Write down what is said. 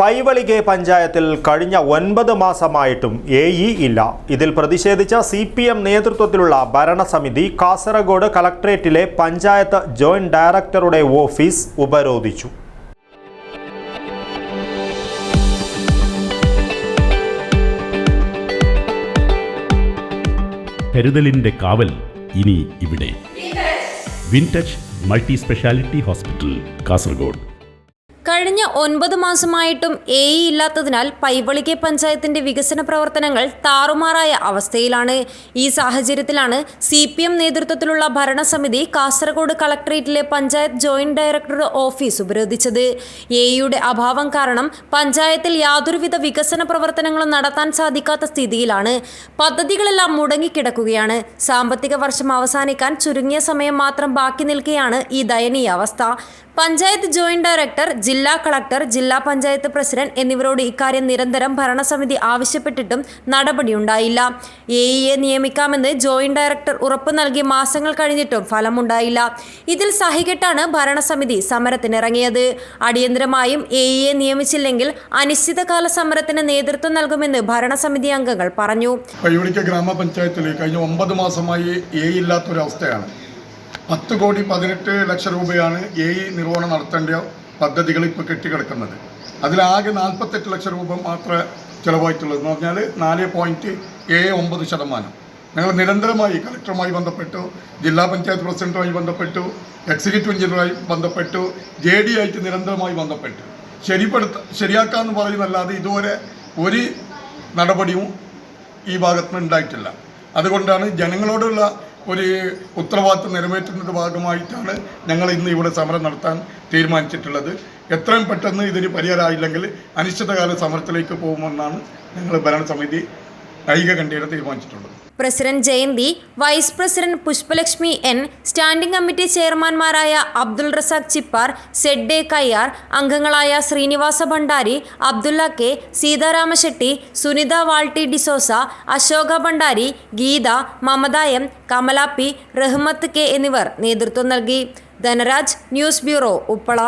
പൈവളികെ പഞ്ചായത്തിൽ കഴിഞ്ഞ ഒൻപത് മാസമായിട്ടും എ ഇ ഇല്ല. ഇതിൽ പ്രതിഷേധിച്ച സി പി എം നേതൃത്വത്തിലുള്ള ഭരണസമിതി കാസർഗോഡ് കളക്ട്രേറ്റിലെ പഞ്ചായത്ത് ജോയിന്റ് ഡയറക്ടറുടെ ഓഫീസ് ഉപരോധിച്ചു. കരുതലിന്റെ കാവൽ ഇനി ഇവിടെ. Wintouch multi speciality hospital Kasaragod. കഴിഞ്ഞ ഒൻപത് മാസമായിട്ടും എ ഇ ഇല്ലാത്തതിനാൽ പൈവളികെ പഞ്ചായത്തിന്റെ വികസന പ്രവർത്തനങ്ങൾ താറുമാറായ അവസ്ഥയിലാണ്. ഈ സാഹചര്യത്തിലാണ് സി പി എം നേതൃത്വത്തിലുള്ള ഭരണസമിതി കാസർഗോഡ് കളക്ടറേറ്റിലെ പഞ്ചായത്ത് ജോയിന്റ് ഡയറക്ടറുടെ ഓഫീസ് ഉപരോധിച്ചത്. എ ഇയുടെ അഭാവം കാരണം പഞ്ചായത്തിൽ യാതൊരുവിധ വികസന പ്രവർത്തനങ്ങളും നടത്താൻ സാധിക്കാത്ത സ്ഥിതിയിലാണ്. പദ്ധതികളെല്ലാം മുടങ്ങിക്കിടക്കുകയാണ്. സാമ്പത്തിക വർഷം അവസാനിക്കാൻ ചുരുങ്ങിയ സമയം മാത്രം ബാക്കി നിൽക്കെയാണ് ഈ ദയനീയ അവസ്ഥ. പഞ്ചായത്ത് ജോയിന്റ് ഡയറക്ടർ ജില്ലാ കളക്ടർ ജില്ലാ പഞ്ചായത്ത് പ്രസിഡന്റ് എന്നിവരോട് ഇക്കാര്യം നിരന്തരം ഭരണസമിതി ആവശ്യപ്പെട്ടിട്ടും നടപടിയുണ്ടായില്ല. എ ഇയെ നിയമിക്കാമെന്ന് ജോയിന്റ് ഡയറക്ടർ ഉറപ്പ് നൽകി മാസങ്ങൾ കഴിഞ്ഞിട്ടും ഫലമുണ്ടായില്ല. ഇതിൽ സഹികെട്ടാണ് ഭരണസമിതി സമരത്തിനിറങ്ങിയത്. അടിയന്തരമായും എ ഇയെ നിയമിച്ചില്ലെങ്കിൽ അനിശ്ചിതകാല സമരത്തിന് നേതൃത്വം നൽകുമെന്ന് ഭരണസമിതി അംഗങ്ങൾ പറഞ്ഞു. പയ്യോളിക്ക ഗ്രാമപഞ്ചായത്തിൽ കഴിഞ്ഞ ഒമ്പത് മാസമായി എ ഇല്ലാത്തൊരവസ്ഥയാണ്. പത്ത് കോടി പതിനെട്ട് ലക്ഷം രൂപയാണ് എ ഇ നിർവഹണം നടത്തേണ്ട പദ്ധതികൾ ഇപ്പോൾ കെട്ടിക്കിടക്കുന്നത്. അതിലാകെ നാൽപ്പത്തെട്ട് ലക്ഷം രൂപ മാത്രമേ ചിലവായിട്ടുള്ളൂ എന്ന് പറഞ്ഞാൽ നാല് പോയിന്റ് ഏഴ് ഒമ്പത് ശതമാനം. ഞങ്ങൾ നിരന്തരമായി കളക്ടറുമായി ബന്ധപ്പെട്ടു ജില്ലാ പഞ്ചായത്ത് പ്രസിഡന്റുമായി ബന്ധപ്പെട്ടു എക്സിക്യൂട്ടീവ് എഞ്ചിനീയറുമായി ബന്ധപ്പെട്ടു ജെ ഡി ആയിട്ട് നിരന്തരമായി ബന്ധപ്പെട്ടു. ശരിപ്പെടുത്ത ശരിയാക്കാമെന്ന് പറയുന്നല്ലാതെ ഇതുവരെ ഒരു നടപടിയും ഈ ഭാഗത്തുനിന്ന് ഉണ്ടായിട്ടില്ല. അതുകൊണ്ടാണ് ജനങ്ങളോടുള്ള ഒരു ഉത്തരവാദിത്വം നിറവേറ്റുന്നതിന്റെ ഭാഗമായിട്ടാണ് ഞങ്ങൾ ഇന്ന് ഇവിടെ സമരം നടത്താൻ തീരുമാനിച്ചിട്ടുള്ളത്. എത്രയും പെട്ടെന്ന് ഇതിന് പരിഹാരമായില്ലെങ്കിൽ അനിശ്ചിതകാല സമരത്തിലേക്ക് പോകുമെന്നാണ് ഞങ്ങൾ ഭരണസമിതി ഐകകണ്ഠേന തീരുമാനിച്ചിട്ടുള്ളത് president Jayanthi vice president Pushpalakshmi N standing committee ചെയർമാൻമാരായ Abdul Razak Chippar സെഡ്ഡെ Kayyar അംഗങ്ങളായ Srinivasa Bhandari Abdulla K Seetharama Shetty Sunitha Walty D'Souza Ashoka Bhandari Geetha Mamatha M Kamala P Rahmath K എന്നിവർ നേതൃത്വം നൽകി. Dhanaraj news bureau Uppala.